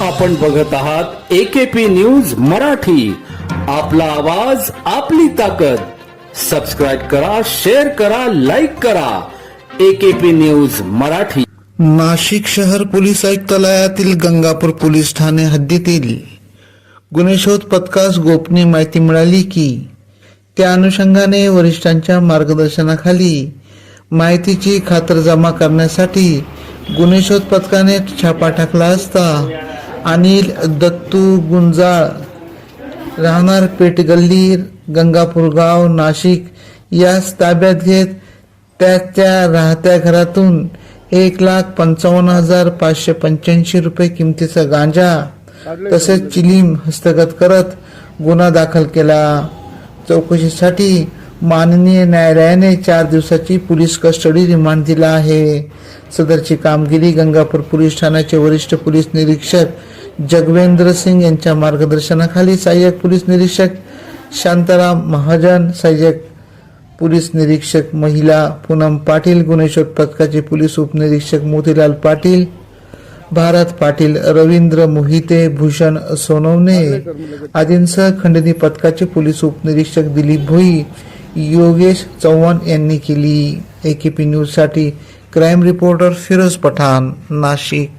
आपण बघत आहात एकेपी न्यूज मराठी. आपला आवाज आपली ताकद. सबस्क्राईब करा शेअर करा लाईक करा. AKP news Marathi. नाशिक शहर पोलीस आयुक्तालयातील गंगापूर पोलीस ठाणे हद्दीतील गुन्हेशोध पथकास गोपनीय माहिती मिळाली की त्या अनुषंगाने वरिष्ठांच्या मार्गदर्शनाखाली माहितीची खातरजमा करण्यासाठी गुन्हेशोध पथकाने छापा टाकला असता. अनिल दत्तू गुंजाळ राहणार पेठ गल्ली गंगापूर गाव नाशिक यास ताब्यात घेत त्याच्या राहत्या घरातून एक लाख पंचावन्न हजार पाचशे पंच्याऐंशी रुपये किमतीचा गांजा तसेच चिलीम हस्तगत करत गुन्हा दाखल केला. चौकशीसाठी माननीय न्यायालयाने चार दिवसाची पोलीस कस्टडी रिमांड दिला आहे. सदरची कामगिरी गंगापूर पोलीस ठाण्याचे वरिष्ठ पोलीस निरीक्षक जगवेंद्र सिंग यांच्या मार्गदर्शनाखाली सहाय्यक पोलीस निरीक्षक शांताराम महाजन सहाय्यक पोलीस निरीक्षक महिला पूनम पाटील गुन्हेशोध पथकाचे पोलीस उपनिरीक्षक मोतीलाल पाटील भारत पाटील रवींद्र मोहिते भूषण सोनवणे आदींसह खंडणी पथकाचे पोलीस उपनिरीक्षक दिलीप भोई योगेश चव्हाण यांनी केली. एकेपी न्यूज न्यूजसाठी क्राईम रिपोर्टर फिरोज पठाण नाशिक.